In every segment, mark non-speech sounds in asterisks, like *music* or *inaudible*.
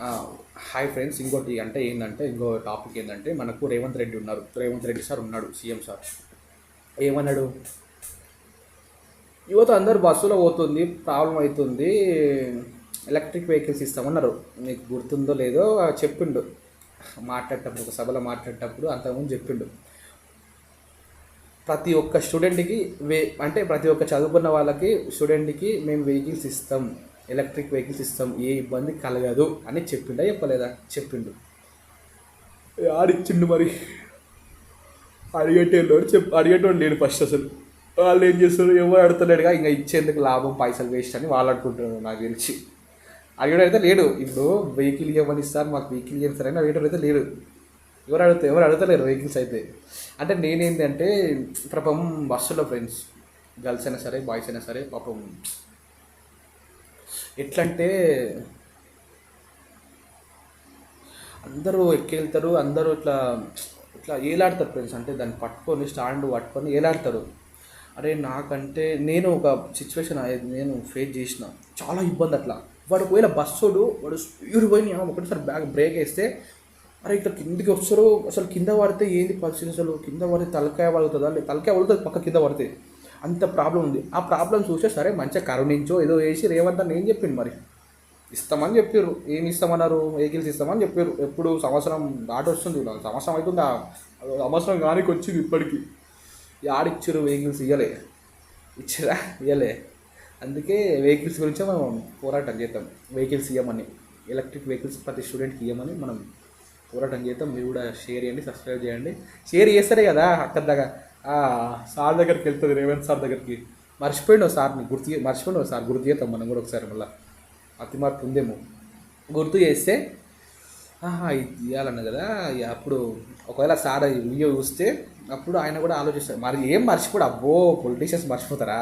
Hi friends ఇంకోటి అంటే ఏంటంటే ఇంకో టాపిక్ ఏంటంటే మనకు రేవంత్ రెడ్డి ఉన్నారు. రేవంత్ రెడ్డి సార్ ఉన్నాడు సీఎం సార్. ఏమన్నాడు? యువత అందరు బస్సులో పోతుంది ప్రాబ్లం అవుతుంది ఎలక్ట్రిక్ వెహికల్స్ ఇస్తామన్నారు. మీకు గుర్తుందో లేదో చెప్పిండు. మాట్లాడేటప్పుడు ఒక సభలో మాట్లాడేటప్పుడు అంతకుముందు చెప్పిండు. ప్రతి ఒక్క స్టూడెంట్కి వే అంటే ప్రతి ఒక్క చదువుకున్న వాళ్ళకి స్టూడెంట్కి మేము వెహికల్స్ ఇస్తాం. ఎలక్ట్రిక్ వెహికల్స్ ఇస్తాం ఏ ఇబ్బంది కలగదు అని చెప్పిండా చెప్పలేదా? చెప్పిండు. ఆడిచ్చిండు మరి. అడిగేటోళ్ళు చెప్ అడిగేటోడు లేడు ఫస్ట్ అసలు. వాళ్ళు ఏం చేస్తారు ఎవరు అడుగుతలేడుగా ఇంకా ఇచ్చేందుకు లాభం పైసలు వేస్ట్ అని వాళ్ళు అనుకుంటున్నారు నాకు తెలిసి. అడిగేటోడు అయితే లేడు. ఇప్పుడు వెహికల్ ఇవ్వమని ఇస్తారు మాకు వెహికల్ ఇస్తారని అడిగేటోడు అయితే లేడు. ఎవరు అడుగుతా ఎవరు అడుగుతలేరు వెహికల్స్ అయితే. అంటే నేనేంటంటే ప్రపం బస్సులో ఫ్రెండ్స్ గర్ల్స్ అయినా సరే బాయ్స్ అయినా సరే పాపం ఎట్లంటే అందరూ ఎక్కెళ్తారు అందరూ ఇట్లా ఇట్లా ఏలాడతారు ఫ్రెండ్స్ అంటే దాన్ని పట్టుకొని స్టాండ్ పట్టుకొని ఏలాడతారు. అరే నాకంటే నేను ఒక సిచ్యువేషన్ నేను ఫేస్ చేసిన చాలా ఇబ్బంది అట్లా. వాడు ఒకవేళ బస్సోడు వాడు స్పీడ్ పోయి ఒకటిసారి బ్యాగ్ బ్రేక్ వేస్తే అరే ఇట్లా కిందకి వస్తారు. అసలు కింద పడితే ఏంది పరిస్థితి? అసలు కింద పడితే తలకాయ పడుతుందా తలకాయ పడుతుంది పక్క కింద పడితే. అంత ప్రాబ్లం ఉంది. ఆ ప్రాబ్లం చూస్తే సరే మంచిగా కరుణించో ఏదో వేసి రేవంత్ అని ఏం చెప్పింది మరి? ఇస్తామని చెప్పారు ఏమి ఇస్తామన్నారు? వెహికల్స్ ఇస్తామని చెప్పారు ఎప్పుడు సంవత్సరం దాటి వస్తుంది సంవత్సరం అవుతుంది సంవత్సరం కానికి వచ్చింది ఇప్పటికి. ఆడిచ్చారు వెహికల్స్? ఇవ్వలే ఇచ్చారా? ఇవ్వలే అందుకే వెహికల్స్ గురించే మనం పోరాటం చేద్దాం. వెహికల్స్ ఇవ్వమని ఎలక్ట్రిక్ వెహికల్స్ ప్రతి స్టూడెంట్కి ఇవ్వమని మనం పోరాటం చేద్దాం. మీరు కూడా షేర్ చేయండి సబ్స్క్రైబ్ చేయండి. షేర్ చేస్తారే కదా అక్కడ దాకా. సార్ దగ్గరికి వెళ్తుంది రేవంత్ సార్ దగ్గరికి. మర్చిపోయిండు సార్ని గుర్తు మర్చిపోయినావు సార్ గుర్తు చేస్తాం మనం కూడా ఒకసారి మళ్ళీ. అతి మార్పు ఉందేమో. గుర్తు చేస్తే ఆహా ఇది తీయాలన్న కదా ఇక అప్పుడు ఒకవేళ సార్ వీడియో చూస్తే అప్పుడు ఆయన కూడా ఆలోచిస్తారు. మరి ఏం మర్చిపోడు అబ్బో పొలిటీషియన్స్ మర్చిపోతారా?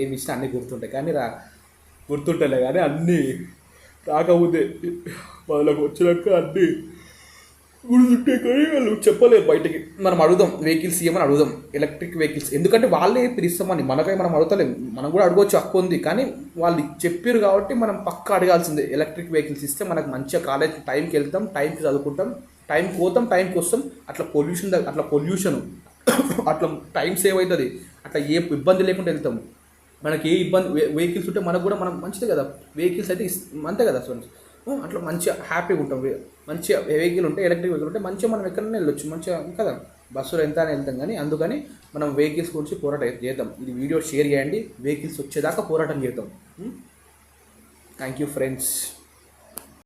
ఏమి ఇచ్చినా అన్నీ గుర్తుంటాయి. కానీ రా గుర్తుంటలే కానీ అన్నీ రాకపోతే వాళ్ళకి వచ్చినాక అన్నీ గుర్తుంటే కానీ వాళ్ళు చెప్పలేరు బయటికి. మనం అడుగుదాం వెహికల్స్ ఇవ్వమని అడుగుదాం ఎలక్ట్రిక్ వెహికల్స్ ఎందుకంటే వాళ్ళే పిలుస్తామని మనకై మనం అడుగుతలేం. మనం కూడా అడగవచ్చు హక్కు ఉంది కానీ వాళ్ళు చెప్పారు కాబట్టి మనం పక్క అడగాల్సిందే. ఎలక్ట్రిక్ వెహికల్స్ ఇస్తే మనకు మంచిగా కాలేజ్ టైంకి వెళ్తాం టైంకి చదువుకుంటాం టైంకి పోతాం టైంకి వస్తాం. అట్లా పొల్యూషన్ అట్లా పొల్యూషన్ *coughs* అట్లా టైం సేవ్ అవుతుంది అట్లా ఏ ఇబ్బంది లేకుండా వెళ్తాం. మనకి ఏ ఇబ్బంది వెహికల్స్ ఉంటే మనకు కూడా మనం మంచిదే కదా. వెహికల్స్ అయితే అంతే కదా ఫ్రెండ్స్ అట్లా మంచిగా హ్యాపీగా ఉంటాం. మంచిగా వెహికల్ ఉంటే ఎలక్ట్రిక్ వెహికల్ ఉంటే మంచిగా మనం ఎక్కడైనా వెళ్ళొచ్చు. మంచిగా కదా బస్సులో ఎంత అని వెళ్తాం కానీ అందుకని మనం వెహికల్స్ గురించి పోరాటం చేద్దాం. ఇది వీడియో షేర్ చేయండి. వెహికల్స్ వచ్చేదాకా పోరాటం చేద్దాం. Thank you friends